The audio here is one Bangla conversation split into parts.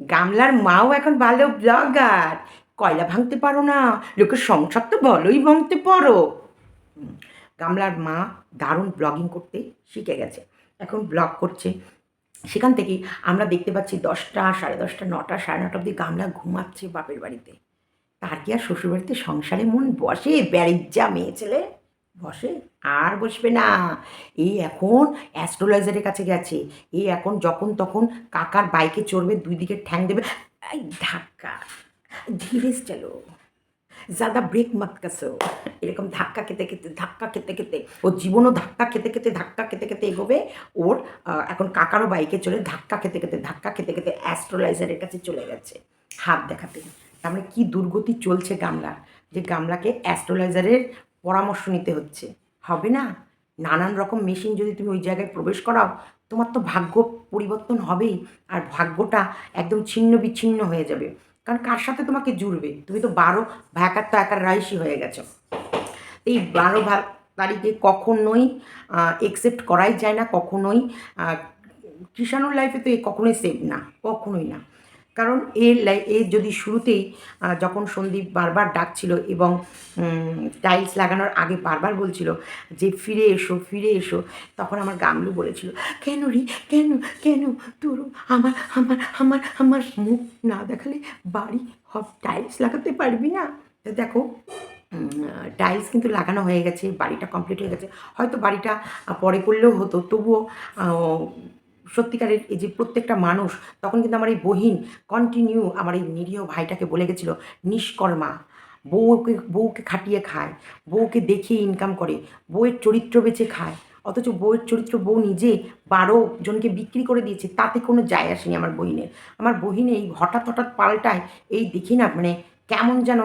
গামলার মাও এখন ভালো ব্লগার কয়লা ভাঙতে পারো না, লোকের সংসার তো ভালোই ভাঙতে পারো। গামলার মা দারুণ ব্লগিং করতে শিখে গেছে। এখন ব্লগ করছে। সেখান থেকে আমরা দেখতে পাচ্ছি দশটা, সাড়ে দশটা, নটা, সাড়ে নটা অবধি গামলা ঘুমাচ্ছে বাপের বাড়িতে। তার কি আর শ্বশুরবাড়িতে সংসারে মন বসে? ব্যারিজা মেয়ে ছেলে। বসে? আর বসবে না। এই এখন অ্যাস্ট্রোলাইজারের কাছে গেছে। এই এখন যখন তখন কাকার বাইকে চড়বে, দুই দিকে ঠ্যাং দেবে। এই ধাক্কা। ধীরে চলো। জাদা ব্রেক মত কাসো। এরকম ধাক্কা খেতে খেতে, ধাক্কা খেতে খেতে, ওর জীবনও ধাক্কা খেতে খেতে, ধাক্কা খেতে খেতে এগোবে। ওর এখন কাকারও বাইকে চলে ধাক্কা খেতে খেতে, ধাক্কা খেতে খেতে অ্যাস্ট্রোলাইজারের কাছে চলে গেছে। হাত দেখাতে। তার মানে কী দুর্গতি চলছে গামলার। যে গামলাকে অ্যাস্ট্রোলাইজারের পরামর্শ নিতে হচ্ছে। হবে না? নানান রকম মেশিন যদি তুমি ওই জায়গায় প্রবেশ করাও, তোমার তো ভাগ্য পরিবর্তন হবেই আর ভাগ্যটা একদম ছিন্ন বিচ্ছিন্ন হয়ে যাবে। কারণ কার সাথে তোমাকে জুড়বে? তুমি তো বারো ভ্যাকার তো একার রাইসই হয়ে গেছো। এই বারো ভা তারিখে কখনোই একসেপ্ট করাই যায় না, কখনোই কৃষাণুর লাইফে তো এ কখনোই সেভ না, কখনোই না। কারণ এর এর যদি শুরুতেই যখন সন্দীপ বারবার ডাকছিল এবং টাইলস লাগানোর আগে বারবার বলছিল যে, ফিরে এসো ফিরে এসো, তখন আমার গামলু বলেছিল, কেন রে, কেন কেন তোর আমার আমার আমার আমার মুখ না দেখালে বাড়ি হব টাইলস লাগাতে পারবি না? দেখো টাইলস কিন্তু লাগানো হয়ে গেছে, বাড়িটা কমপ্লিট হয়ে গেছে। হয়তো বাড়িটা পরে করলেও হতো, তবুও সত্যিকারের এই যে প্রত্যেকটা মানুষ, তখন কিন্তু আমার এই বহিন কন্টিনিউ আমার এই নিরীহ ভাইটাকে বলে গেছিল, নিষ্কর্মা, বউকে বউকে খাটিয়ে খায়, বউকে দেখিয়ে ইনকাম করে, বউয়ের চরিত্র বেচে খায়, অথচ বউয়ের চরিত্র বউ নিজে বারো জনকে বিক্রি করে দিয়েছে, তাতে কোনো যায় আসেনি আমার বহিনের আমার বহিনে এই হঠাৎ হঠাৎ পাল্টায় এই দেখি না মানে কেমন যেন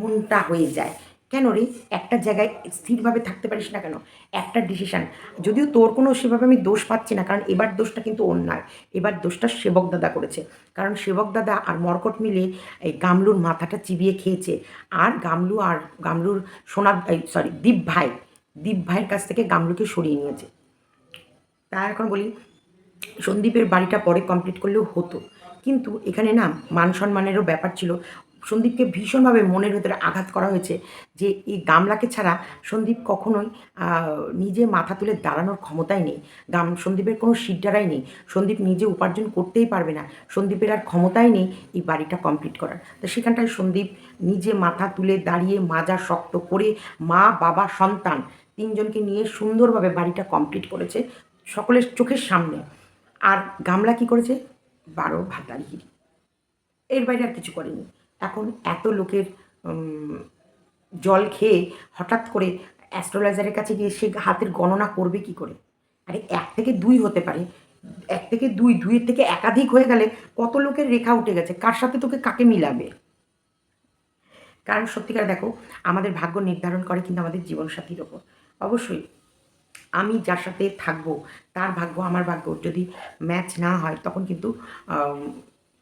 মনটা হয়ে যায়। কেন রে? একটা জায়গায় স্থিরভাবে থাকতে পারিস না কেন? একটা ডিসিশান যদিও তোর কোনো সেভাবে আমি দোষ পাচ্ছি না, কারণ এবার দোষটা কিন্তু নয়। এবার দোষটা সেবক দাদা করেছে। কারণ সেবক দাদা আর মরকট মিলে এই গামলুর মাথাটা চিবিয়ে খেয়েছে। আর গামলু আর গামলুর সোনা সরি দীপ ভাই, দীপ ভাইয়ের কাছ থেকে গামলুকে সরিয়ে নিয়েছে। তা এখন বলি, সন্দীপের বাড়িটা পরে কমপ্লিট করলেও হতো। কিন্তু এখানে না মান সম্মানেরও ব্যাপার ছিল। সন্দীপকে ভীষণভাবে মনের ভেতরে আঘাত করা হয়েছে যে এই গামলাকে ছাড়া সন্দীপ কখনোই নিজে মাথা তুলে দাঁড়ানোর ক্ষমতাই নেই। গাম, সন্দীপের কোনো সিদ্ধারাই নেই। সন্দীপ নিজে উপার্জন করতেই পারবে না। সন্দীপের আর ক্ষমতাই নেই এই বাড়িটা কমপ্লিট করার। তো সেখানটায় সন্দীপ নিজে মাথা তুলে দাঁড়িয়ে মাজা শক্ত করে মা, বাবা, সন্তান তিনজনকে নিয়ে সুন্দরভাবে বাড়িটা কমপ্লিট করেছে সকলের চোখের সামনে। আর গামলা কি করেছে? বারো ভাতারিগিরি এর বাইরে আর কিছু করেনি। এখন এত লোকের জল খেয়ে হঠাৎ করে অ্যাস্ট্রোলাইজারের কাছে গিয়ে সে হাতের গণনা করবে কি করে? আরে এক থেকে দুই হতে পারে। এক থেকে দুই, দুইয়ের থেকে একাধিক হয়ে গেলে কত লোকের রেখা উঠে গেছে? কার সাথে তোকে কাকে মিলাবে? কারণ সত্যিকার দেখো, আমাদের ভাগ্য নির্ধারণ করে কিন্তু আমাদের জীবনসাথীর ওপর। অবশ্যই, আমি যার সাথে থাকব, তার ভাগ্য, আমার ভাগ্য যদি ম্যাচ না হয়, তখন কিন্তু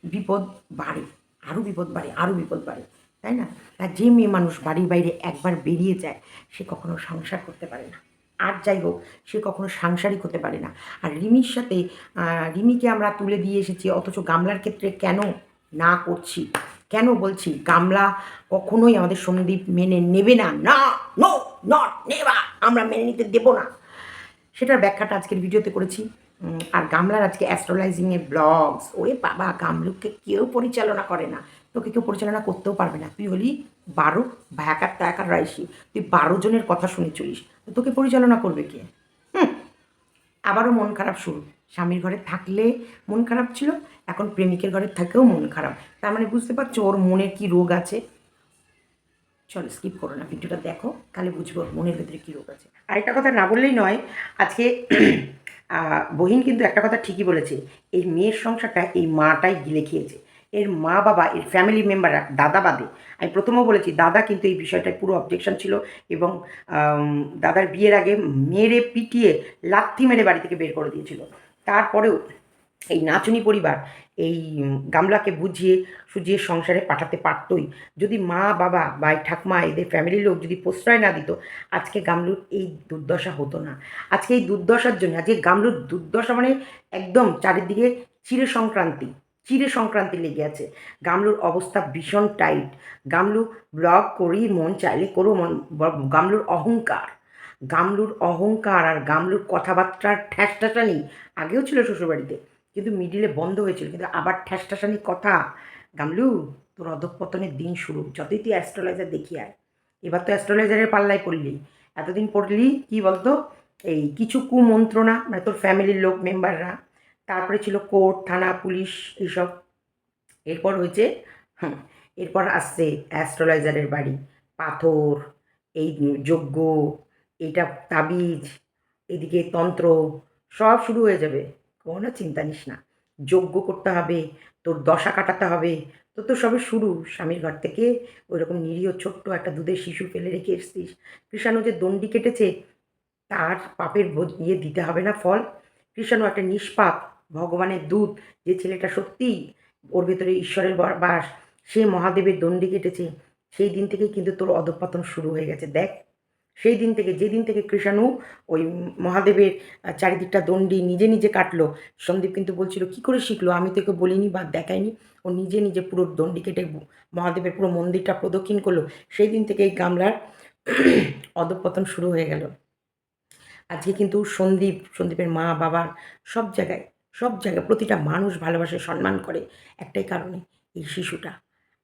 বিপদ বাড়ে। আরও বিপদ বাড়ে আরও বিপদ বাড়ে, তাই না? তা যে মেয়ে মানুষ বাড়ির বাইরে একবার বেরিয়ে যায়, সে কখনো সংসার করতে পারে না। আর যাই হোক, সে কখনো সাংসারিক হতে পারে না। আর রিমির সাথে রিমিকে আমরা তুলে দিয়ে এসেছি, অথচ গামলার ক্ষেত্রে কেন না করছি? কেন বলছি? গামলা কখনোই আমাদের সন্দীপ মেনে নেবে না। না নো নট নেবা আমরা মেনে নিতে দেবো না। সেটার ব্যাখ্যাটা আজকের ভিডিওতে করেছি। আর গামলার আজকে অ্যাস্ট্রোলাইজিংয়ের ব্লগস ওরে বাবা, গামলুককে কেউ পরিচালনা করে না। তোকে কেউ পরিচালনা করতেও পারবে না। তুই হলি বারো ভ্যাকার ট্যাকার রাইসি। তুই বারো জনের কথা শুনে চলিস। তোকে পরিচালনা করবে কে? আবারও মন খারাপ শুরু। স্বামীর ঘরে থাকলে মন খারাপ ছিল, এখন প্রেমিকের ঘরে থাকেও মন খারাপ। তার মানে বুঝতে পারছ ওর মনের কি রোগ আছে? চলো স্কিপ করো না, ভিডিওটা দেখো, তাহলে বুঝব মনের ভেতরে কী রোগ আছে। আরেকটা কথা না বললেই নয়, আজকে বহিন কিন্তু একটা কথা ঠিকই বলেছে, এই মেয়ের সংসারটা এই মাটাই গিলে খেয়েছে। এর মা বাবা, এর ফ্যামিলি মেম্বাররা দাদা বাদে। আমি প্রথমেও বলেছি, দাদা কিন্তু এই বিষয়টায় পুরো অবজেকশন ছিল এবং দাদার বিয়ের আগে মেরে পিটিয়ে লাথি মেরে বাড়ি থেকে বের করে দিয়েছিল। তারপরেও এই নাচুনি পরিবার এই গামলাকে বুঝিয়ে সুজিয়ে সংসারে পাঠাতে পারতই। যদি মা, বাবা বা এই ঠাকমা, এদের ফ্যামিলির লোক যদি প্রশ্রয় না দিত, আজকে গামলুর এই দুর্দশা হতো না। আজকে এই দুর্দশার জন্য, আজকে গামলুর দুর্দশা মানে একদম চারিদিকে চির সংক্রান্তি চিরে সংক্রান্তি লেগে আছে। গামলুর অবস্থা ভীষণ টাইট। গামলু ব্লগ করি মন, চাইলে করো মন গামলুর অহংকার। গামলুর অহংকার আর গামলুর কথাবার্তার ঠ্যাসটাসানি আগেও ছিল শ্বশুরবাড়িতে। কিন্তু মিডিলে বন্ধ হয়েছিল। কিন্তু আবার ঠ্যাসটাসানি কথা। গামলু, তোর অধঃপতনের দিন শুরু। যতই তুই অ্যাস্ট্রোলজার দেখি আয়। এবার তো অ্যাস্ট্রোলজারের পাল্লায় পড়লি। এতদিন পড়লি, কি বলতো? এই কিছু কুমন্ত্রণা মানে তোর ফ্যামিলির লোক মেম্বাররা তারপরে ছিল কোর্ট থানা, পুলিশ, এইসব। এরপর হয়েছে এরপর আসছে অ্যাস্ট্রোলজারের বাড়ি। পাথর, এই যজ্ঞ, এইটা তাবিজ, এদিকে তন্ত্র, সব শুরু হয়ে যাবে। কোনো চিন্তা নিস না। যজ্ঞ করতে হবে, তোর দশা কাটাতে হবে। তো তোর সবে শুরু। স্বামীর ঘর থেকে ওইরকম নিরীহ ছোট্ট একটা দুধের শিশু ফেলে রেখে এসছিস। কৃষাণু যে দণ্ডি কেটেছে, তার পাপের ইয়ে দিতে হবে না ফল। কৃষাণু একটা নিষ্পাপ, ভগবানের দুধ যে ছেলেটা সত্যিই ওর ভেতরে ঈশ্বরের বাস, সে মহাদেবের দণ্ডি কেটেছে। সেই দিন থেকেই কিন্তু তোর অধঃপতন শুরু হয়ে গেছে। দেখ সেই দিন থেকে, যেদিন থেকে কৃষাণু ওই মহাদেবের চারিদিকটা দণ্ডি নিজে নিজে কাটলো, সন্দীপ কিন্তু বলছিল, কি করে শিখলো? আমি তোকে বলিনি বা দেখাইনি। ও নিজে নিজে পুরো দণ্ডি কেটে মহাদেবের পুরো মন্দিরটা প্রদক্ষিণ করল। সেই দিন থেকে এই গামলার অধঃপতন শুরু হয়ে গেল। আজকে কিন্তু সন্দীপ, সন্দীপের মা বাবার সব জায়গায় সব জায়গায় প্রতিটা মানুষ ভালোবাসে, সম্মান করে একটাই কারণে, এই শিশুটা।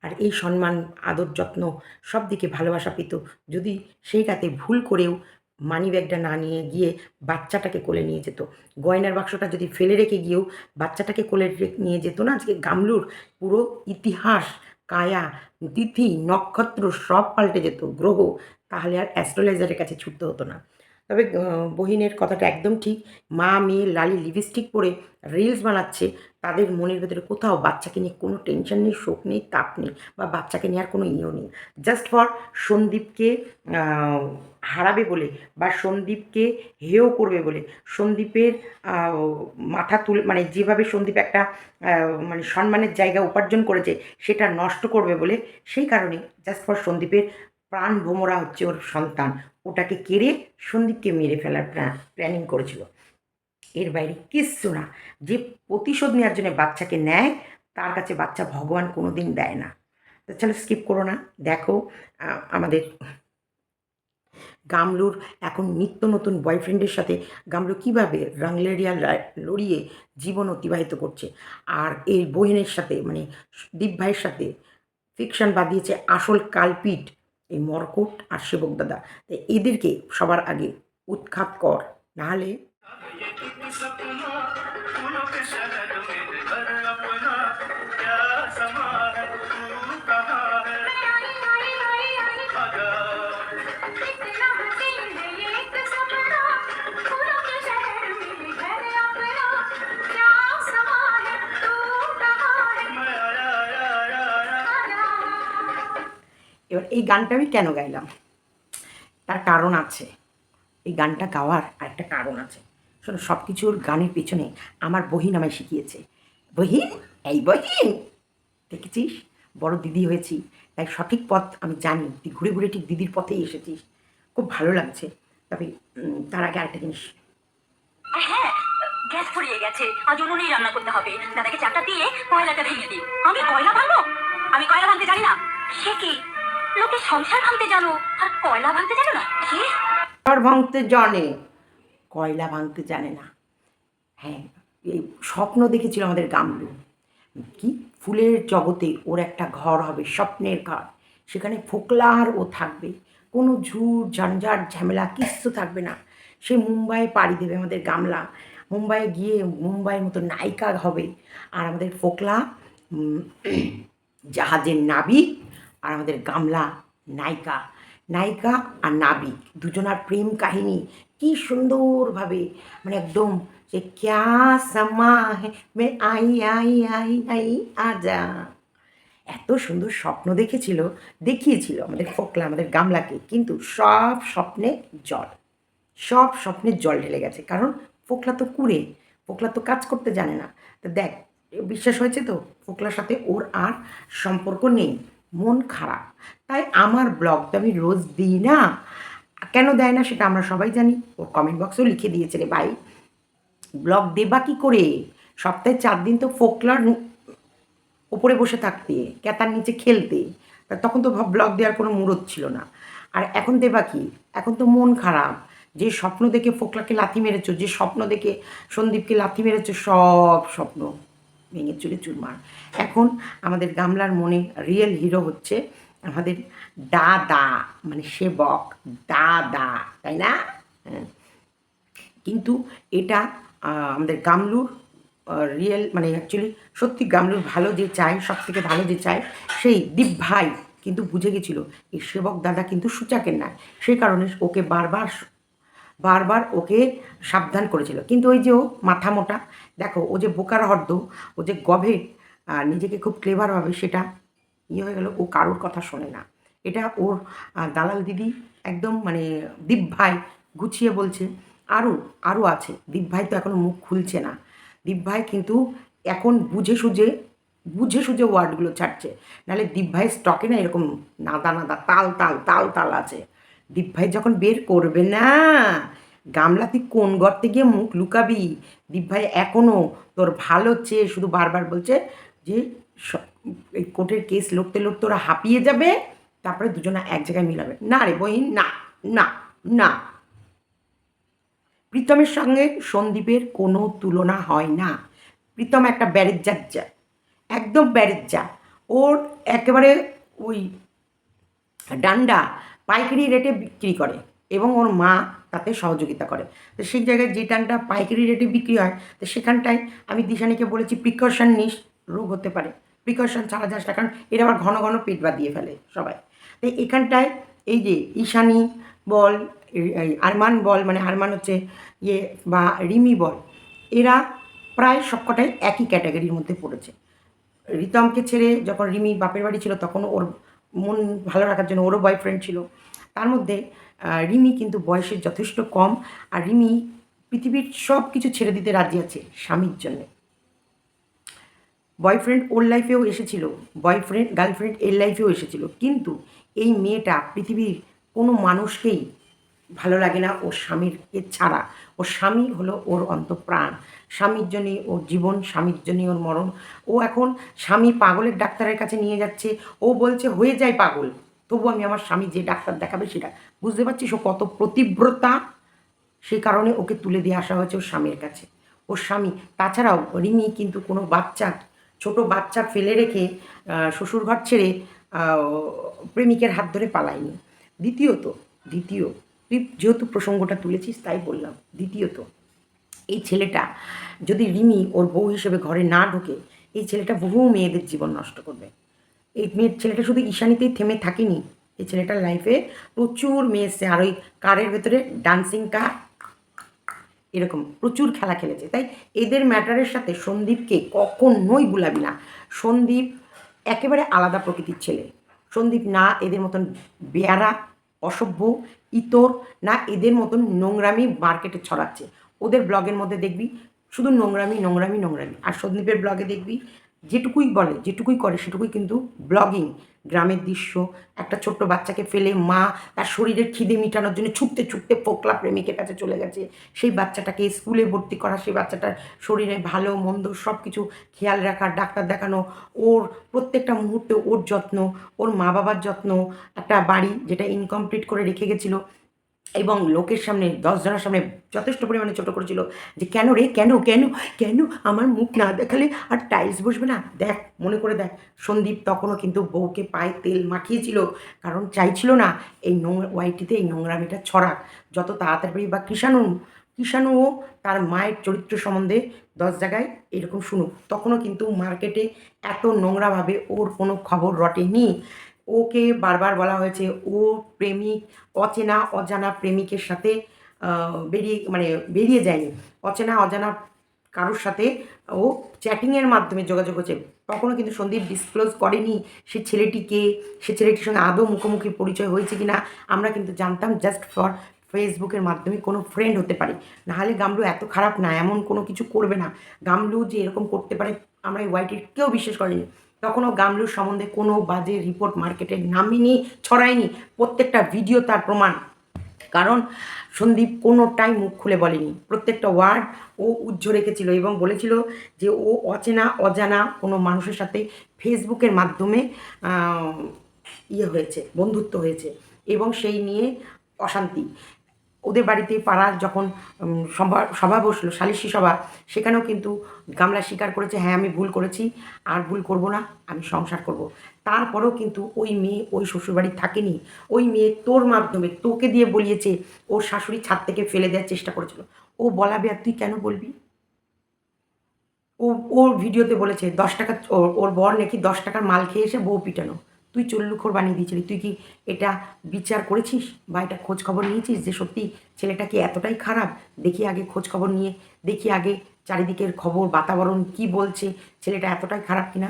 আর এই সম্মান, আদর, যত্ন সব দিকে ভালোবাসা পেত। যদি সেই রাতে ভুল করেও মানি ব্যাগটা না নিয়ে গিয়ে বাচ্চাটাকে কোলে নিয়ে যেত। গয়নার বাক্সটা যদি ফেলে রেখে গিয়েও বাচ্চাটাকে কোলে নিয়ে যেত না, আজকে গামলুর পুরো ইতিহাস, কায়া, তিথি, নক্ষত্র সব পাল্টে যেত, গ্রহ, তাহলে আর অ্যাস্ট্রোলজারের কাছে ছুটতে হতো না। তবে বহিনের কথাটা একদম ঠিক। মা, মেয়ে, লালি লিপস্টিক পরে রিলস বানাচ্ছে তাদের মনের ভেতরে কোথাও বাচ্চাকে নিয়ে কোনো টেনশন নেই, শোক নেই, তাপ নেই বা বাচ্চাকে নিয়ে আর কোনো ইয়েও নেই। জাস্ট ফর সন্দীপকে হারাবে বলে বা সন্দীপকে হেও করবে বলে। সন্দীপের মাথা তুলে মানে যেভাবে সন্দীপ একটা মানে সম্মানের জায়গা উপার্জন করেছে সেটা নষ্ট করবে বলে, সেই কারণে জাস্ট ফর সন্দীপের প্রাণ ভোমরা হচ্ছে ওর সন্তান। ওটাকে কেড়ে সন্দীপকে মেরে ফেলার প্ল্যানিং করেছিল। এর বাইরে কিচ্ছু না যে প্রতিশোধ নেওয়ার জন্য বাচ্চাকে নেয়, তার কাছে বাচ্চা ভগবান কোনো দিন দেয় না। তো চলো স্কিপ করো না। দেখো আমাদের গামলুর এখন নিত্য নতুন বয়ফ্রেন্ডের সাথে গামলু কীভাবে রাংলেরিয়া লড়িয়ে জীবন অতিবাহিত করছে। আর এই বহিনের সাথে মানে দীপ ভাইয়ের সাথে ফিকশন বাঁধিয়েছে আসল কালপিট, এই মরকট আর সেবক দাদা। তো এদেরকে সবার আগে উৎখাত কর। নাহলে ये कितनी सपना फूलों के शहर में घर अपना क्या समा है तू कहाँ है आजा मैं आया आया आया आया এবার এই গানটা আমি কেন গাইলাম তার কারণ আছে এই গানটা গাওয়ার একটা কারণ আছে শোনো সব কিছুর গানের পেছনে আমার বহিন আমায় শিখিয়েছে। বহিন? এই বহিন! দেখেছিস? বড় দিদি হয়েছি তাই সঠিক পথ আমি জানি। তুই ঘুরে ঘুরে ঠিক দিদির পথেই এসেছিস। খুব ভালো লাগছে। তবে তার আগে আরেকটা জিনিস। হ্যাঁ গ্যাস ফুরিয়ে গেছে। আজ উনুনেই রান্না করতে হবে। দাদাকে চাটা দিয়ে কয়লাটা ভেঙে দিই। আমি কয়লা ভাঙবো? আমি কয়লা ভাঙতে জানি না। সে কি? লোকে সংসার ভাঙতে জানো। আর কয়লা ভাঙতে জানো না? কি? ভাঙতে জানে। কয়লা ভাঙতে জানে না। হ্যাঁ এই স্বপ্ন দেখেছিল আমাদের গামলু কি? ফুলের জগতে ওর একটা ঘর হবে, স্বপ্নের ঘর। সেখানে ফোকলার ও থাকবে। কোনো ঝুট ঝঞ্ঝাট, ঝামেলা কিচ্ছু থাকবে না। সে মুম্বাইয়ে পাড়ি দেবে আমাদের গামলা। মুম্বাইয়ে গিয়ে মুম্বাইয়ের মতো নায়িকা হবে। আর আমাদের ফোকলা জাহাজের নাবিক আর আমাদের গামলা নায়িকা। নায়িকা আর নাবিক, দুজনার প্রেম কাহিনী কি সুন্দরভাবে মানে একদম যে ক্যা সমা মে আই আই আই আই আজা। এত সুন্দর স্বপ্ন দেখেছিল, দেখিয়েছিল আমাদের ফোকলা, আমাদের গামলাকে, কিন্তু সব স্বপ্নে জল, সব স্বপ্নে জল ঢেলে গেছে, কারণ ফোকলা তো কুড়ে, ফোকলা তো কাজ করতে জানে না। তো দেখ বিশ্বাস হয়েছে তো? ফোকলার সাথে ওর আর সম্পর্ক নেই, মন খারাপ। তাই আমার ব্লগ তো আমি রোজ দিই না। কেন দেয় না সেটা আমরা সবাই জানি। ওর কমেন্ট বক্সেও লিখে দিয়েছে রে ভাই। ব্লগ দেবা কি করে? সপ্তাহে চার দিন তো ফোকলার ওপরে বসে থাকতে, ক্যাতার নিচে খেলতে। তখন তো ব্লগ দেওয়ার কোনো মুরত ছিল না। আর এখন দেবা কি? এখন তো মন খারাপ। যে স্বপ্ন দেখে ফোকলাকে লাথি মেরেছো, যে স্বপ্ন দেখে সন্দীপকে লাথি মেরেছো, সব স্বপ্ন ভেঙে চুরে চুরমার। এখন আমাদের গামলার মনে রিয়েল হিরো হচ্ছে আমাদের দাদা মানে সেবক, দাদা, তাই না? হ্যাঁ। কিন্তু এটা আমাদের গামলুর রিয়েল মানে অ্যাকচুয়ালি সত্যি গামলুর ভালো যে চায় সব থেকে ভালো যে চায়, সেই দীপ ভাই কিন্তু বুঝে গেছিল, এই সেবক দাদা কিন্তু সূচাকের না সেই কারণে ওকে বারবার বারবার ওকে সাবধান করেছিল। কিন্তু ওই যে ও মাথা মোটা, দেখো, ও যে বোকার হর্দ, ও যে গভীর নিজেকে খুব ক্লেভার ভাবে সেটা ইয়ে হয়ে গেল? ও কারোর কথা শোনে না। এটা ওর দালাল দিদি একদম মানে দীপ ভাই গুছিয়ে বলছে। আরও আরও আছে। দীপ ভাই তো এখনও মুখ খুলছে না। দীপ ভাই কিন্তু এখন বুঝে সুঝে বুঝে সুঝে ওয়ার্ডগুলো ছাড়ছে। নাহলে দীপ ভাই স্টকে না এরকম নাদা নাদা তাল তাল তাল তাল আছে। দীপ ভাই যখন বের করবে না, গামলা তুই কোন গর্তে গিয়ে মুখ লুকাবি? দীপ ভাই এখনও তোর ভালো চেয়ে শুধু বারবার বলছে যে এই কোর্টের কেস লড়তে লড়তে ওরা হাঁপিয়ে যাবে, তারপরে দুজনে এক জায়গায় মিলাবে। না রে বহিন না না না। প্রীতমের সঙ্গে সন্দীপের কোনো তুলনা হয় না। প্রীতম একটা ব্যারেজ্জার যা একদম ব্যারেজ্জা ওর একেবারে ওই ডান্ডা পাইকারি রেটে বিক্রি করে এবং ওর মা তাতে সহযোগিতা করে। তো সেই জায়গায় যে ডান্ডা পাইকারি রেটে বিক্রি হয়, তো সেখানটায় আমি দিশানিকে বলেছি, প্রিকশন নিস, রোগ হতে পারে। প্রিকশন ছাড়া যাস না, কারণ এরা আবার ঘন ঘন পেট বাদ দিয়ে ফেলে সবাই। তো এখানটায় এই যে ঈশানি বল আরমান বল মানে আরমান হচ্ছে ইয়ে বা রিমি বল, এরা প্রায় সবকটাই একই ক্যাটাগরির মধ্যে পড়েছে। রিতমকে ছেড়ে যখন রিমি বাপের বাড়ি ছিল, তখন ওর মন ভালো রাখার জন্য ওরও বয়ফ্রেন্ড ছিল। তার মধ্যে রিমি কিন্তু বয়সের যথেষ্ট কম, আর রিমি পৃথিবীর সব কিছু ছেড়ে দিতে রাজি আছে স্বামীর জন্যে। বয়ফ্রেন্ড ওর লাইফেও এসেছিল বয়ফ্রেন্ড গার্লফ্রেন্ড এর লাইফেও এসেছিল। কিন্তু এই মেয়েটা পৃথিবীর কোনো মানুষকেই ভালো লাগে না ওর স্বামীর ছাড়া। ওর স্বামী হলো ওর অন্তঃপ্রাণ। স্বামীর জন্যই ওর জীবন, স্বামীর জন্যই ওর মরণ। ও এখন স্বামী পাগলের ডাক্তারের কাছে নিয়ে যাচ্ছে। ও বলছে, হয়ে যায় পাগল। তবু আমি আমার স্বামী যে ডাক্তার দেখাবে সেটা। বুঝতে পারছিস ও কত প্রতিব্রতা? সেই কারণে ওকে তুলে দিয়ে আসা হয়েছে ওর স্বামীর কাছে। ওর স্বামী, তাছাড়াও রিমি কিন্তু কোনো বাচ্চা ছোট বাচ্চা ফেলে রেখে শ্বশুরঘর ছেড়ে প্রেমিকের হাত ধরে পালায়নি। দ্বিতীয়ত, দ্বিতীয়, তুই যেহেতু প্রসঙ্গটা তুলেছিস তাই বললাম, দ্বিতীয়ত, এই ছেলেটা যদি রিমি ওর বউ হিসেবে ঘরে না ঢোকে, এই ছেলেটা বহু মেয়েদের জীবন নষ্ট করবে। এই মেয়ের ছেলেটা শুধু ঈশানিতেই থেমে থাকেনি, এই ছেলেটার লাইফে প্রচুর মেয়ে এসছে। আর ওই কারের ভেতরে ডান্সিং কার এরকম প্রচুর খেলা খেলেছে। তাই এদের ম্যাটারের সাথে সন্দীপকে কখনোই গুলাবি না। সন্দীপ একেবারে আলাদা প্রকৃতির ছেলে। সন্দীপ না এদের মতন বেয়ারা, অসভ্য, ইতর, না এদের মতন নোংরামি মার্কেটে ছড়াচ্ছে। ওদের ব্লগের মধ্যে দেখবি, শুধু নোংরামি নোংরামি নোংরামি। আর সন্দীপের ব্লগে দেখবি যেটুকুই বলে, যেটুকুই করে সেটুকুই কিন্তু ব্লগিং গ্রামের দৃশ্য, একটা ছোট্ট বাচ্চাকে ফেলে মা তার শরীরের খিদে মেটানোর জন্য ছুটতে ছুটতে ফোকলা প্রেমিকের কাছে চলে গেছে। সেই বাচ্চাটাকে স্কুলে ভর্তি করা, সেই বাচ্চাটার শরীরে ভালো, মন্দ সব কিছু খেয়াল রাখা, ডাক্তার দেখানো, ওর প্রত্যেকটা মুহূর্তে ওর যত্ন, ওর মা বাবার যত্ন, একটা বাড়ি যেটা ইনকমপ্লিট করে রেখে গেছিল। এবং লোকের সামনে দশজনের সামনে যথেষ্ট পরিমাণে ছোট করেছিল যে, কেন রে? কেন? কেন? কেন? আমার মুখ না দেখালে আর টাইলস বসবে না? দেখ, মনে করে দেখ, সন্দীপ তখনও কিন্তু বউকে পায়ে তেল মাখিয়েছিল, কারণ চাইছিল না এই নোংরা ওয়াইটিতে এই নোংরামিটা ছড়াক। যত তাড়াতাড়ি বা কৃষাণু কৃষাণুও তার মায়ের চরিত্র সম্বন্ধে দশ জায়গায় এরকম শুনুক, তখনও কিন্তু মার্কেটে এত নোংরাভাবে ওর কোনো খবর রটেনি। ওকে বারবার বলা হয়েছে, ও প্রেমিক, অচেনা, অজানা প্রেমিকের সাথে বেরিয়ে মানে বেরিয়ে যায়নি। অচেনা, অজানা কারোর সাথে ও চ্যাটিংয়ের মাধ্যমে যোগাযোগ হচ্ছে কখনো কিন্তু সন্দীপ ডিসক্লোজ করেনি সে ছেলেটিকে, সে ছেলেটির সঙ্গে আদৌ মুখোমুখি পরিচয় হয়েছে কি না আমরা কিন্তু জানতাম জাস্ট ফর ফেসবুকের মাধ্যমে কোনো ফ্রেন্ড হতে পারে। নাহলে গামলু এত খারাপ না, এমন কোনো কিছু করবে না। গামলু যে এরকম করতে পারে, আমরা এই ওয়াইটির কেউ বিশ্বাস করিনি। তখনও গামলুর সম্বন্ধে কোনো বাজে রিপোর্ট মার্কেটে নামিনি, ছড়ায়নি। প্রত্যেকটা ভিডিও তার প্রমাণ। কারণ সন্দীপ কোনোটাই মুখ খুলে বলেনি। প্রত্যেকটা ওয়ার্ড ও উজ্জ্ব রেখেছিল এবং বলেছিল যে ও অচেনা, অজানা কোনো মানুষের সাথে ফেসবুকের মাধ্যমে ইয়ে হয়েছে, বন্ধুত্ব হয়েছে এবং সেই নিয়ে অশান্তি। ওদের বাড়িতে পাড়ার যখন সভা সভা বসল, সালিশি সভা, সেখানেও কিন্তু গামলা স্বীকার করেছে হ্যাঁ আমি ভুল করেছি, আর ভুল করব না, আমি সংসার করব। তারপরেও কিন্তু ওই মেয়ে ওই শ্বশুরবাড়ি থাকেনি। ওই মেয়ে তোর মাধ্যমে তোকে দিয়ে বলিয়েছে, ওর শাশুড়ি ছাদ থেকে ফেলে দেওয়ার চেষ্টা করেছিল। ও বলাবে, আর তুই কেন বলবি? ও, ওর ভিডিওতে বলেছে, দশ টাকা ওর বর নাকি দশ টাকার মাল খেয়ে এসে বউ পিটানো। তুই চল্লুখোর বানিয়ে দিয়েছিলি। তুই কি এটা বিচার করেছিস? বা এটা খোঁজ খবর নিয়েছিস যে সত্যি ছেলেটা কি এতটাই খারাপ? দেখি আগে খোঁজ খবর নিয়ে, দেখি আগে চারিদিকের খবর, বাতাবরণ কি বলছে, ছেলেটা এতটাই খারাপ কিনা?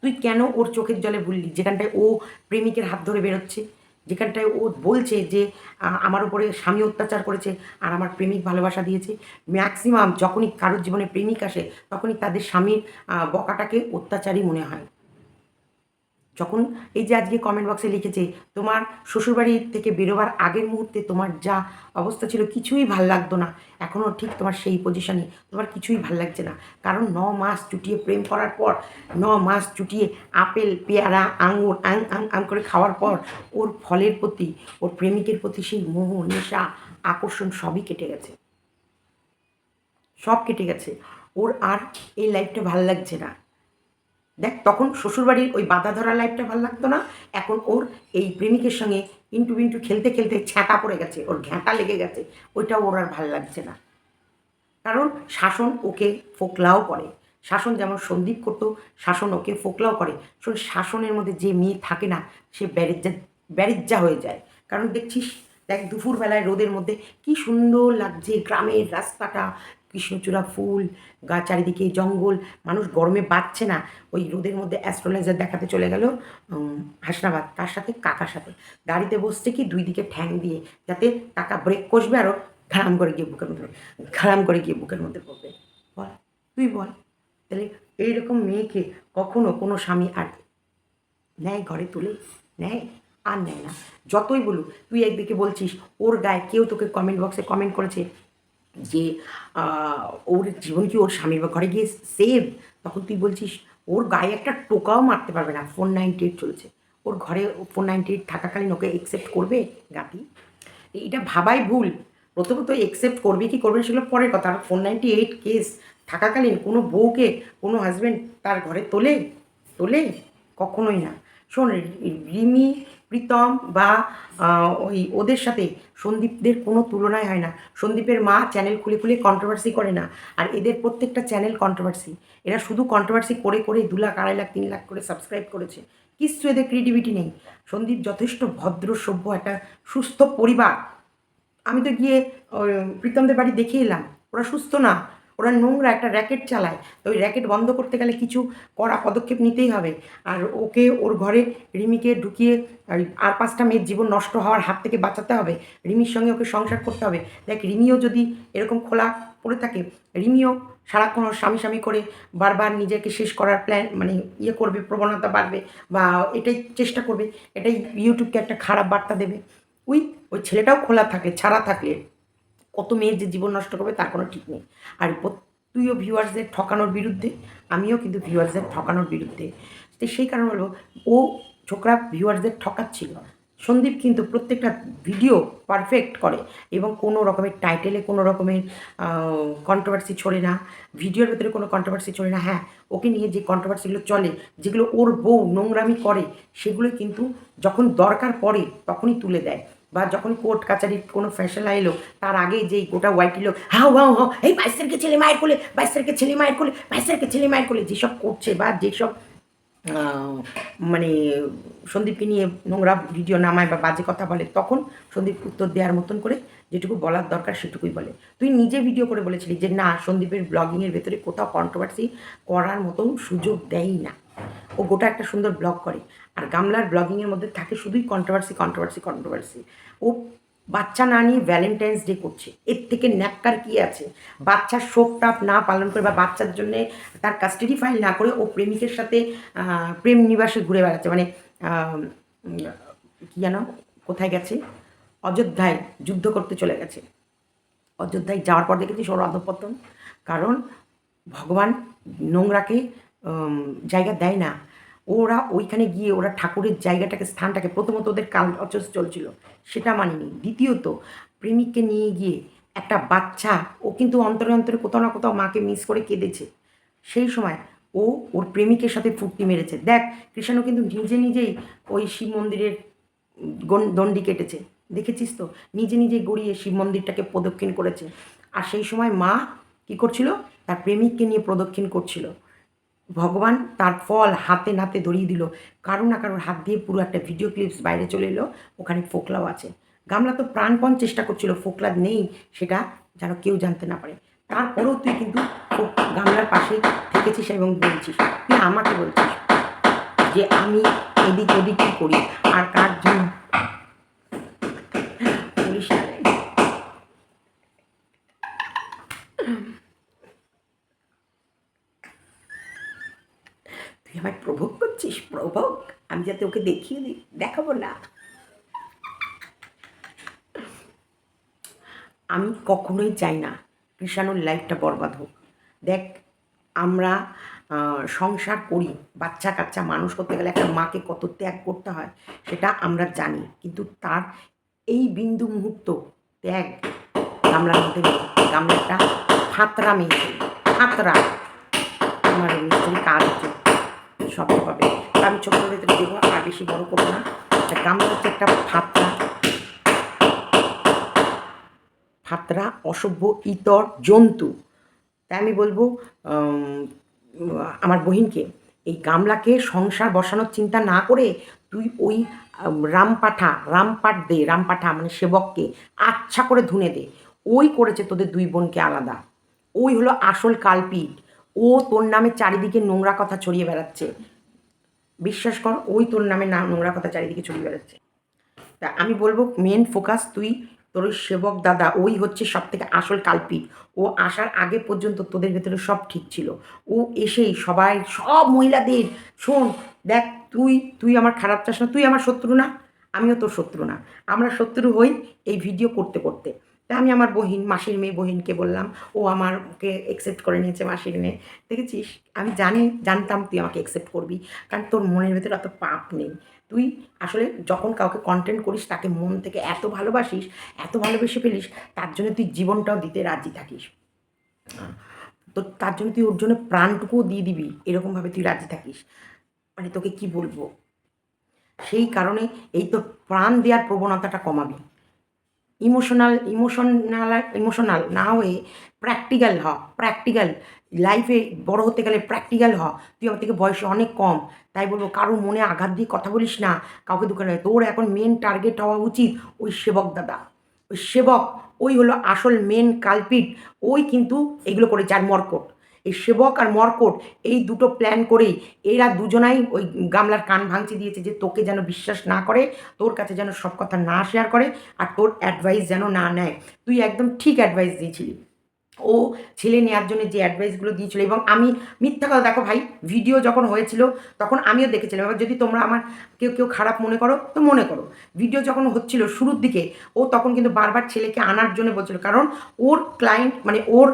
তুই কেন ওর চোখের জলে ভুললি? যেখানটায় ও প্রেমিকের হাত ধরে বেরোচ্ছে, যেখানটায় ও বলছে যে আমার উপরে স্বামী অত্যাচার করেছে আর আমার প্রেমিক ভালোবাসা দিয়েছে। ম্যাক্সিমাম যখনই কারোর জীবনে প্রেমিক আসে, তখনই তাদের স্বামীর বকাটাকে অত্যাচারই মনে হয়। যখন এই যে আজকে কমেন্ট বক্সে লিখেছে, তোমার শ্বশুরবাড়ি থেকে বেরোবার আগের মুহূর্তে তোমার যা অবস্থা ছিল কিছুই ভালো লাগতো না। এখনও ঠিক তোমার সেই পজিশনে তোমার কিছুই ভালো লাগছে না। কারণ ন মাস চুটিয়ে প্রেম করার পর, ন মাস চুটিয়ে আপেল, পেয়ারা, আঙুর, আং আং আং করে খাওয়ার পর, ওর ফলের প্রতি, ওর প্রেমিকের প্রতি সেই মোহ, নেশা, আকর্ষণ সবই কেটে গেছে। সব কেটে গেছে। ওর আর এই লাইফটা ভালো লাগছে না। দেখ, তখন শ্বশুরবাড়ির ওই বাধা ধরা লাইফটা ভালো লাগতো না। এখন ওর এই প্রেমিকের সঙ্গে ইন্টু বিন্টু খেলতে খেলতে ছ্যাঁটা পড়ে গেছে, ওর ঘ্যাঁটা লেগে গেছে, ওইটাও ওর আর ভালো লাগছে না। কারণ শাসন ওকে ফোকলাও করে। শাসন যেমন সন্দীপ করতো, শাসন ওকে ফোকলাও করে। শাসনের মধ্যে যে মেয়ে থাকে না, সে ব্যারেজ্জা ব্যারেজ্জা হয়ে যায়। কারণ দেখছিস, দেখ দুপুরবেলায় রোদের মধ্যে কি সুন্দর লাগছে গ্রামের রাস্তাটা কৃষ্ণচূড়া ফুল, গা চারিদিকে জঙ্গল, মানুষ গরমে বাঁচছে না। ওই রোদের মধ্যে অ্যাস্ট্রোলাইজার দেখাতে চলে গেল হাসনাবাদ। তার সাথে কাকার সাথে। গাড়িতে বসছে কি, দুই দিকে ঠ্যাং দিয়ে, যাতে টাকা ব্রেক কষবে আরও ঘাড়াম করে গিয়ে বুকের মধ্যে ঘাড়াম করে গিয়ে বুকের মধ্যে পড়বে। বল, তুই বল। তাহলে এইরকম মেয়েকে কখনো কোনো স্বামী আর নেয় ঘরে তুলে? নেয়? আর নেয় না। যতই বলুক, তুই একদিকে বলছিস, ওর গায়ে কেউ তোকে কমেন্ট বক্সে কমেন্ট করেছে যে ওর জীবন কি ওর স্বামীর বা ঘরে গিয়ে সেভ তখন তুই বলছিস, ওর গায়ে একটা টোকাও মারতে পারবে না। ফোর নাইনটি এইট চলছে। ওর ঘরে ফোর নাইনটি এইট থাকাকালীন ওকে একসেপ্ট করবে গাতি এটা ভাবাই ভুল। প্রথমত একসেপ্ট করবে কি করবে সেগুলো পরের কথা। আর ফোর নাইনটি এইট কেস থাকাকালীন কোনো বউকে, কোনো হাজব্যান্ড তার ঘরে তোলে? তোলে? কখনোই না। শোন, রিমি, প্রীতম বা ওই ওদের সাথে সন্দীপদের কোনো তুলনায় হয় না। সন্দীপের মা চ্যানেল খুলে খুলে কন্ট্রোভার্সি করে না। আর এদের প্রত্যেকটা চ্যানেল কন্ট্রোভার্সি এরা শুধু কন্ট্রোভার্সি করে করে দু লাখ, আড়াই লাখ, তিন লাখ করে সাবস্ক্রাইব করেছে। কিচ্ছু এদের ক্রিয়েটিভিটি নেই। সন্দীপ যথেষ্ট ভদ্র, সভ্য একটা সুস্থ পরিবার। আমি তো গিয়ে প্রীতমদের বাড়ি দেখে এলাম। ওরা সুস্থ না। ওরা নোংরা একটা র্যাকেট চালায়। তো ওই র্যাকেট বন্ধ করতে গেলে কিছু কড়া পদক্ষেপ নিতেই হবে। আর ওকে ওর ঘরে রিমিকে ঢুকিয়ে আর পাঁচটা মেয়ের জীবন নষ্ট হওয়ার হাত থেকে বাঁচাতে হবে। রিমির সঙ্গে ওকে সংসার করতে হবে। দেখ, রিমিও যদি এরকম খোলা পড়ে থাকে, রিমিও সারাক্ষণ স্বামী স্বামী করে বারবার নিজেকে শেষ করার প্ল্যান মানে ইয়ে করবে, প্রবণতা বাড়বে বা এটাই চেষ্টা করবে। এটাই ইউটিউবকে একটা খারাপ বার্তা দেবে। ওই ওই ছেলেটাও খোলা থাকে, ছাড়া থাকলে। কত মেয়ের যে জীবন নষ্ট করবে তার কোনো ঠিক নেই। আর তুইও ভিউয়ার্সদের ঠকানোর বিরুদ্ধে, আমিও কিন্তু ভিউয়ার্সদের ঠকানোর বিরুদ্ধে। তো সেই কারণে বলব, ও ছোকরা ভিউয়ার্সদের ঠকাচ্ছিল। সন্দীপ কিন্তু প্রত্যেকটা ভিডিও পারফেক্ট করে এবং কোনো রকমের টাইটেলে কোনো রকমের কন্ট্রোভার্সি ছড়ে না। ভিডিওর ভেতরে কোনো কন্ট্রোভার্সি ছড়ে না। হ্যাঁ ওকে নিয়ে যে কন্ট্রোভার্সিগুলো চলে, যেগুলো ওর বউ নোংরামি করে, সেগুলো কিন্তু যখন দরকার পড়ে তখনই তুলে দেয়। বা যখন কোর্ট কাচারির কোনো ফ্যাসলা এলো তার আগে যেই গোটা হোয়াইট এলো হাও হাও হাও, এই বাইশ ছেলে মায়ের কোলে বাইশ ছেলে মায়ের কোলে বাইশ ছেলে মায়ের কোলে, যেসব করছে বা যেসব মানে সন্দীপকে নিয়ে নোংরা ভিডিও নামায় বা বাজে কথা বলে, তখন সন্দীপ উত্তর দেওয়ার মতন করে যেটুকু বলার দরকার সেটুকুই বলে। তুই নিজে ভিডিও করে বলেছিলি যে, না, সন্দীপের ব্লগিংয়ের ভেতরে কোথাও কন্ট্রোভার্সি করার মতন সুযোগ দেয়ই না। ও গোটা একটা সুন্দর ব্লগ করে। আর গামলার ব্লগিংয়ের মধ্যে থাকে শুধুই কন্ট্রোভার্সি কন্ট্রোভার্সি কন্ট্রোভার্সি ও বাচ্চা না নিয়ে ভ্যালেন্টাইন্স ডে করছে। এর থেকে ন্যাক্কার কী আছে? বাচ্চার শোক টাপ না পালন করে বা বাচ্চার জন্যে তার কাস্টাডি ফাইল না করে ও প্রেমিকের সাথে প্রেম নিবাসে ঘুরে বেড়াচ্ছে। মানে কী জানো কোথায় গেছে? অযোধ্যায় যুদ্ধ করতে চলে গেছে। অযোধ্যায় যাওয়ার পর দেখেছি ওর অধপতন। কারণ ভগবান নোংরাকে জায়গা দেয় না। ওরা ওইখানে গিয়ে ওরা ঠাকুরের জায়গাটাকে, স্থানটাকে প্রথমত ওদের কাল অচস চলছিল, সেটা মানিনি। দ্বিতীয়ত, প্রেমিককে নিয়ে গিয়ে একটা বাচ্চা, ও কিন্তু অন্তরে অন্তরে কোথাও না কোথাও মাকে মিস করে কেঁদেছে। সেই সময় ও ওর প্রেমিকের সাথে ফুর্তি মেরেছে। দেখ, কৃষ্ণ কিন্তু নিজে নিজেই ওই শিব মন্দিরের দণ্ডি কেটেছে। দেখেছিস তো? নিজে নিজে গড়িয়ে শিব মন্দিরটাকে প্রদক্ষিণ করেছে। আর সেই সময় মা কি করছিল? তার প্রেমিককে নিয়ে প্রদক্ষিণ করছিল। ভগবান তার ফল হাতে নাতে ধরিয়ে দিল। কারও না কারোর হাত দিয়ে পুরো একটা ভিডিও ক্লিপস বাইরে চলে এলো, ওখানে ফোকলাও আছে। গামলা তো প্রাণপণ চেষ্টা করছিল, ফোকলা নেই সেটা যেন কেউ জানতে না পারে। তারপরেও তুই কিন্তু গামলার পাশে থেকেছিস এবং বলছিস। তুই আমাকে বলছিস যে আমি এদিক ওদিক করি? আর কার জন্য বলিস না রে। তুই আমায় প্রভোগ করছিস, প্রভোগ। আমি যাতে ওকে দেখিয়ে দিই, দেখাবো না। আমি কখনোই চাই না কৃষাণুর লাইফটা বরবাদ হোক। দেখ, আমরা সংসার করি, বাচ্চা কাচ্চা মানুষ করতে গেলে একটা মাকে কত ত্যাগ করতে হয়, সেটা আমরা জানি। কিন্তু তার এই বিন্দু মুহূর্ত ত্যাগ গামলার মধ্যে গামলাটা ফাতরা মেয়ে ফাতরা। আমার কাজ হচ্ছে শব্দ পাবে আমি ছোটো ভেতরে দেবো আর বেশি বড় করব না। তা গামলা হচ্ছে একটা ফাতরা। ফাতরা, অসভ্য, ইতর, জন্তু। তাই আমি বলব আমার বহিনকে, এই গামলাকে সংসার বসানোর চিন্তা না করে তুই ওই রামপাঠা রামপাট দে, রামপাঠা মানে সেবককে আচ্ছা করে ধুনে দে। ওই করেছে তোদের দুই বোনকে আলাদা। ওই হলো আসল কালপিট ও তোর নামে চারিদিকে নোংরা কথা ছড়িয়ে বেড়াচ্ছে। বিশ্বাস কর, ওই তোর নামে না নোংরা কথা চারিদিকে ছড়িয়ে বেড়াচ্ছে। তা আমি বলব মেন ফোকাস তুই, তোর ওই সেবক দাদা, ওই হচ্ছে সব থেকে আসল কালপিট। ও আসার আগে পর্যন্ত তোদের ভেতরে সব ঠিক ছিল। ও এসেই সবাই, সব মহিলাদের, শোন, দেখ, তুই তুই আমার খারাপ চাস না, তুই আমার শত্রু না, আমিও তোর শত্রু না। আমরা শত্রু হই এই ভিডিও করতে করতে। তা আমি আমার বহিন, মাসির মেয়ে বহিনকে বললাম, ও আমারকে একসেপ্ট করে নিয়েছে মাসির মেয়ে। দেখেছিস? আমি জানি, জানতাম তুই আমাকে একসেপ্ট করবি, কারণ তোর মনের ভেতরে অত পাপ নেই। তুই আসলে যখন কাউকে কন্টেন্ট করিস, তাকে মন থেকে এত ভালোবাসিস, এত ভালোবেসে ফেলিস, তার জন্য তুই জীবনটাও দিতে রাজি থাকিস। তো তার জন্য তুই ওর জন্য প্রাণটুকুও দিয়ে দিবি, এরকমভাবে তুই রাজি থাকিস। মানে তোকে কি বলব? সেই কারণে এই তো প্রাণ দেওয়ার প্রবণতাটা কমাবি। ইমোশনাল ইমোশনাল ইমোশনাল না হয়ে প্র্যাকটিক্যাল হ প্র্যাকটিক্যাল লাইফে বড় হতে গেলে প্র্যাকটিক্যাল হ। তুই আমার থেকে বয়সে অনেক কম। তাই বলব, কারোর মনে আঘাত দিয়ে কথা বলিস না। কাউকে দোকানে তোর এখন মেন টার্গেট হওয়া উচিত ওই সেবক দাদা। ওই সেবক, ওই হলো আসল মেন কালপিট ওই কিন্তু এগুলো করে যার মর্কট। এই সেবক আর মর্কট, এই দুটো প্ল্যান করেই এরা দুজনাই ওই গামলার কান ভাঙচি দিয়েছে যে তোকে যেন বিশ্বাস না করে, তোর কাছে যেন সব কথা না শেয়ার করে আর তোর অ্যাডভাইস যেন না নেয়। তুই একদম ঠিক অ্যাডভাইস দিয়েছিলি। ও ছেলে নেওয়ার জন্য যে অ্যাডভাইসগুলো দিয়েছিল এবং আমি, মিথ্যা কথা দেখো ভাই ভিডিও যখন হয়েছিল, তখন আমিও দেখেছিলাম। এবার যদি তোমরা আমার কেউ কেউ খারাপ মনে করো, তো মনে করো। ভিডিও যখন হচ্ছিল শুরুর দিকে, ও তখন কিন্তু বারবার ছেলেকে আনার জন্য বলছিল। কারণ ওর ক্লায়েন্ট মানে ওর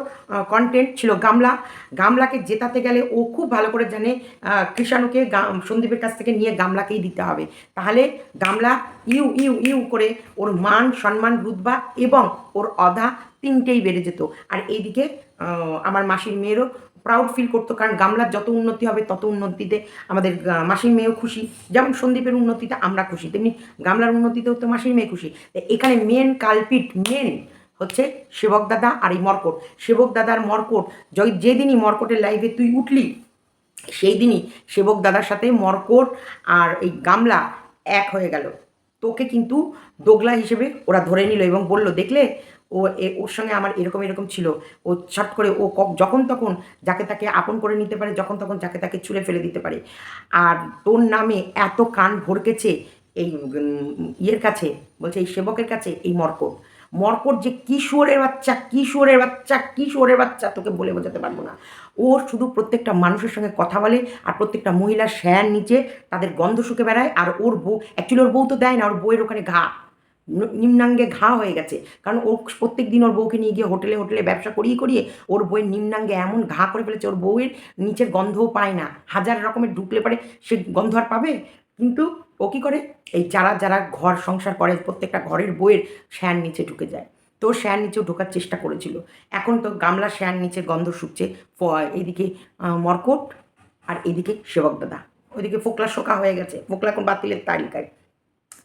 কন্টেন্ট ছিল গামলা। গামলাকে জেতাতে গেলে ও খুব ভালো করে জানে কৃষাণুকে সন্দীপের কাছ থেকে নিয়ে গামলাকেই দিতে হবে। তাহলে গামলা ইউ ইউ ইউ করে ওর মান, সম্মান রুতবা এবং ওর অধা তিনটেই বেড়ে যেত। আর এইদিকে আমার মাসির মেয়েরও প্রাউড ফিল করতো, কারণ গামলার যত উন্নতি হবে তত উন্নতিতে আমাদের মাসির মেয়েও খুশি। যেমন সন্দীপের উন্নতিতে আমরা খুশি, তেমনি গামলার উন্নতিতেও তো মাসির মেয়ে খুশি। এখানে মেন কালপিট মেন হচ্ছে সেবক দাদা আর এই মর্কট। সেবক দাদার মর্কট যেদিনই মর্কটের লাইভে তুই উঠলি সেই দিনই সেবক দাদার সাথে মর্কট আর এই গামলা এক হয়ে গেল। তোকে কিন্তু দোগলা হিসেবে ওরা ধরে নিল এবং বলল, দেখলে ও ওর সঙ্গে আমার এরকম এরকম ছিল। ও ছট করে ও যখন তখন যাকে তাকে আপন করে নিতে পারে, যখন তখন যাকে তাকে ছুঁড়ে ফেলে দিতে পারে। আর তোর নামে এত কান ভরকেছে এই ইয়ের কাছে, বলছে এই সেবকের কাছে, এই মর্কট। মর্কট যে কিশোরের বাচ্চা কিশোরের বাচ্চা কিশোরের বাচ্চা, তোকে বলে বোঝাতে পারব না। ওর শুধু প্রত্যেকটা মানুষের সঙ্গে কথা বলে আর প্রত্যেকটা মহিলার শ্যান নিচে তাদের গন্ধ শুকে বেড়ায় আর ওর বউ অ্যাকচুয়ালি ওর বউ তো দেয় না, ওর বউয়ের ওখানে ঘা। নিম্নাঙ্গে ঘা হয়ে গেছে। কারণ ও প্রত্যেক দিন ওর বউকে নিয়ে গিয়ে হোটেলে হোটেলে ব্যবসা করিয়ে করিয়ে ওর বউয়ের নিম্নাঙ্গে এমন ঘা করে ফেলেছে ওর বউয়ের নিচের গন্ধও পায় না। হাজার রকমের ঢুকলে পারে সে গন্ধ আর পাবে? কিন্তু ও কী করে? এই যারা যারা ঘর সংসার করে প্রত্যেকটা ঘরের বইয়ের শ্যান নিচে ঢুকে যায়। তো শ্যান নিচেও ঢোকার চেষ্টা করেছিল। এখন তো গামলা শ্যান নিচে গন্ধ শুকছে। আহ, মর্কট আর এদিকে সেবক দাদা। ওইদিকে ফোকলা শোকা হয়ে গেছে। ফোকলা এখন বাতিলের তালিকায়।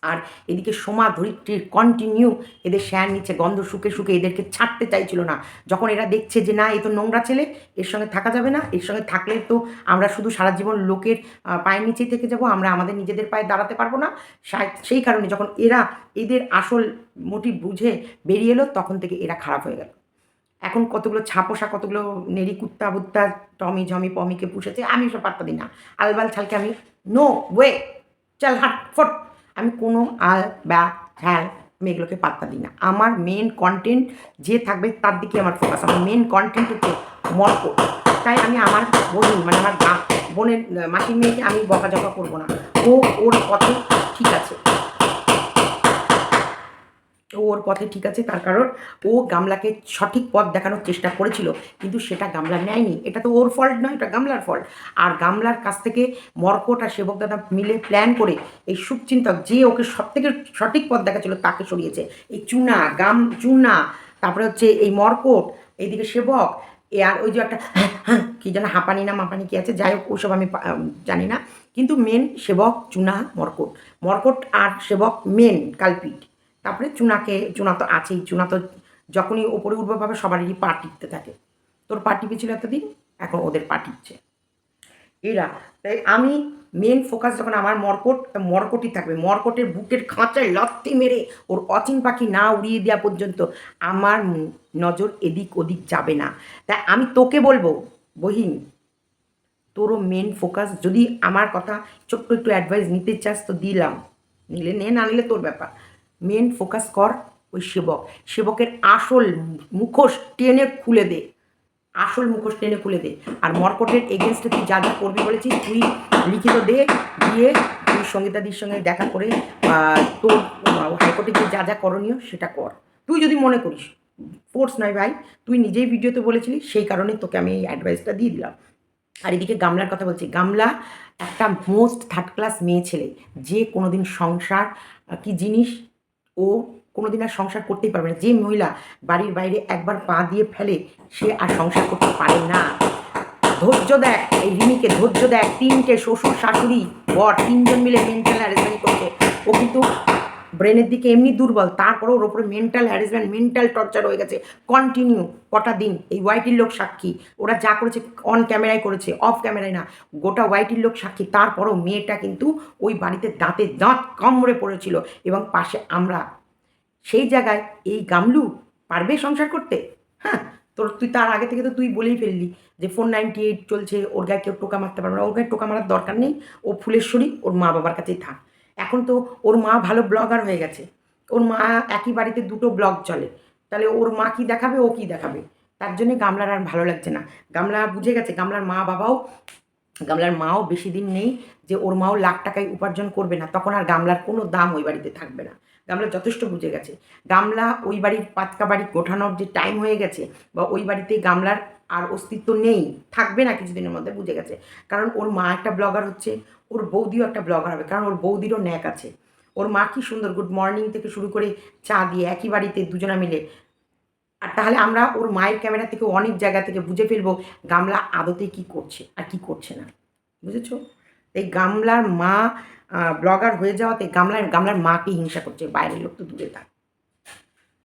আর এদিকে সোমা ধরিত্রীর কন্টিনিউ এদের শ্যান নিচে গন্ধ শুকে শুকে এদেরকে ছাড়তে চাইছিল না। যখন এরা দেখছে যে না, এ তো নোংরা ছেলে, এর সঙ্গে থাকা যাবে না, এর সঙ্গে থাকলে তো আমরা শুধু সারা জীবন লোকের পায়ের নিচেই থেকে যাব, আমরা আমাদের নিজেদের পায়ে দাঁড়াতে পারব না। সেই কারণে যখন এরা এদের আসল মোটিভ বুঝে বেরিয়ে এলো, তখন থেকে এরা খারাপ হয়ে গেল। এখন কতগুলো ছাপোষা কতগুলো নেড়ি কুত্তা বুত্তা, টমি ঝমি পমিকে পুষেছে, আমি সব পাত্তা দিই না। আলবাল ছালকে আমি নো ওয়ে চল হাট, ফট! আমি কোনো আল, বা হ্যাঁ আমি এগুলোকে পাত্তা দিই না। আমার মেন কন্টেন্ট যে থাকবে তার দিকে আমার ফোকাস আমার মেন কন্টেন্ট হচ্ছে মর্ক তাই আমি আমার বোন মানে আমার বোনের মাসির মেয়েকে আমি বকাঝকা করব না। ও ওর পথে ঠিক আছে। ওর পথে ঠিক আছে, তার কারণ ও গামলাকে সঠিক পথ দেখানোর চেষ্টা করেছিল, কিন্তু সেটা গামলা নেয়নি। এটা তো ওর ফল্ট নয়, এটা গামলার ফল্ট আর গামলার কাছ থেকে মর্কট আর সেবক দাদা মিলে প্ল্যান করে এই শুভচিন্তক যে ওকে সব থেকে সঠিক পথ দেখাচ্ছিল তাকে সরিয়েছে। এই চুনা, গাম, চুনা, তারপরে হচ্ছে এই মর্কট এইদিকে সেবক, এ আর ওই যে একটা কি যেন হাঁপানি না মাপানি কি আছে, যাই হোক, ওসব আমি জানি না। কিন্তু মেন সেবক, চুনা, মর্কট। মর্কট আর সেবক মেন কালপিট। তারপরে চুনাকে, চুনা তো আছেই, চুনা তো যখনই ওপরে উঠবে ভাবে সবারই পা টিপতে থাকে। তোর পা টিপেছিল এতদিন? এখন ওদের পা টিপছে। এরা, তাই আমি মেন ফোকাস যখন আমার মর্কট, মর্কটই থাকবে, মর্কটের বুকের খাঁচায় লত্তি মেরে ওর অচিন পাখি না উড়িয়ে দেওয়া পর্যন্ত আমার নজর এদিক ওদিক যাবে না। তাই আমি তোকে বলব, বহিন, তোরও মেন ফোকাস যদি আমার কথা ছোট্ট একটু অ্যাডভাইস নিতে চাস তো দিলাম। নিলে নে, না নিলে তোর ব্যাপার। মেন ফোকাস কর ওই সেবক। সেবকের আসল মুখোশ টেনে খুলে দে। আসল মুখোশ টেনে খুলে দে। আর মর্কটের এগেনস্টে তুই যা যা করবি বলেছিস, তুই লিখিত দে, দিয়ে তুই সঙ্গীতাদির সঙ্গে দেখা করে তোর হাইকোর্টে যে যা যা করণীয় সেটা কর। তুই যদি মনে করিস ফোর্স নয় ভাই, তুই নিজেই ভিডিওতে বলেছিলি, সেই কারণে তোকে আমি এই অ্যাডভাইসটা দিয়ে দিলাম। আর এদিকে গামলার কথা বলছি, গামলা একটা মোস্ট থার্ড ক্লাস মেয়ে ছেলে, যে কোনোদিন সংসার কি জিনিস ও কোনোদিন আর সংসার করতেই পারবে না। যে মহিলা বাড়ির বাইরে একবার পা দিয়ে ফেলে, সে আর সংসার করতে পারে না। ধৈর্য দেখ, এই রিমিকে ধৈর্য দেখ। তিনটে শ্বশুর শাশুড়ি, বর, তিনজন মিলে মেন্টাল হ্যারাসমেন্ট করছে। ও কিন্তু ব্রেনের দিকে এমনি দুর্বল তারপরে ওর ওপরে মেন্টাল হ্যারাসমেন্ট মেন্টাল টর্চার হয়ে গেছে। কন্টিনিউ কটা দিন, এই ওয়াইটির লোক সাক্ষী। ওরা যা করেছে অন ক্যামেরায় করেছে অফ ক্যামেরায় না, গোটা ওয়াইটির লোক সাক্ষী। তারপরও মেয়েটা কিন্তু ওই বাড়িতে দাঁতে দাঁত কামড়ে পড়েছিল এবং পাশে আমরা। সেই জায়গায় এই গামলু পারবে সংসার করতে? হ্যাঁ তোর, তুই তার আগে থেকে তো তুই বলেই ফেললি যে ফোর নাইনটি এইট চলছে, ওর গায়ে কেউ টোকা মারতে পারবে না, ওর গায়ে টোকা মারার দরকার নেই। ও ফুলেশ্বরী, ওর মা বাবার কাছেই থাক। এখন তো ওর মা ভালো ব্লগার হয়ে গেছে। ওর মা একই বাড়িতে দুটো ব্লগ চলে। তাহলে ওর মা কি দেখাবে, ও কি দেখাবে? তার জন্যে গামলার আর ভালো লাগছে না। গামলা বুঝে গেছে, গামলার মা বাবাও, গামলার মাও বেশি দিন নেই যে ওর মাও লাখ টাকায় উপার্জন করবে না। তখন আর গামলার কোনো দাম ওই বাড়িতে থাকবে না। গামলা যথেষ্ট বুঝে গেছে। গামলা ওই বাড়ির পাতকা বাড়ি গোঠানোর যে টাইম হয়ে গেছে বা ওই বাড়িতে গামলার আর অস্তিত্ব নেই, থাকবে না কিছুদিনের মধ্যে, বুঝে গেছে। কারণ ওর মা একটা ব্লগার হচ্ছে, ওর বৌদিও একটা ব্লগার হবে, কারণ ওর বৌদিরও ন্যাক আছে। ওর মা কি সুন্দর গুড মর্নিং থেকে শুরু করে চা দিয়ে একই বাড়িতে দুজনা মিলে। আর তাহলে আমরা ওর মায়ের ক্যামেরা থেকে অনেক জায়গা থেকে বুঝে ফেলব, গামলা আদতে কি করছে আর কি করছে না। বুঝেছ? এই গামলার মা ব্লগার হয়ে যাওয়াতে গামলার গামলার মাকে হিংসা করছে, বাইরের লোক তো দূরে থাক।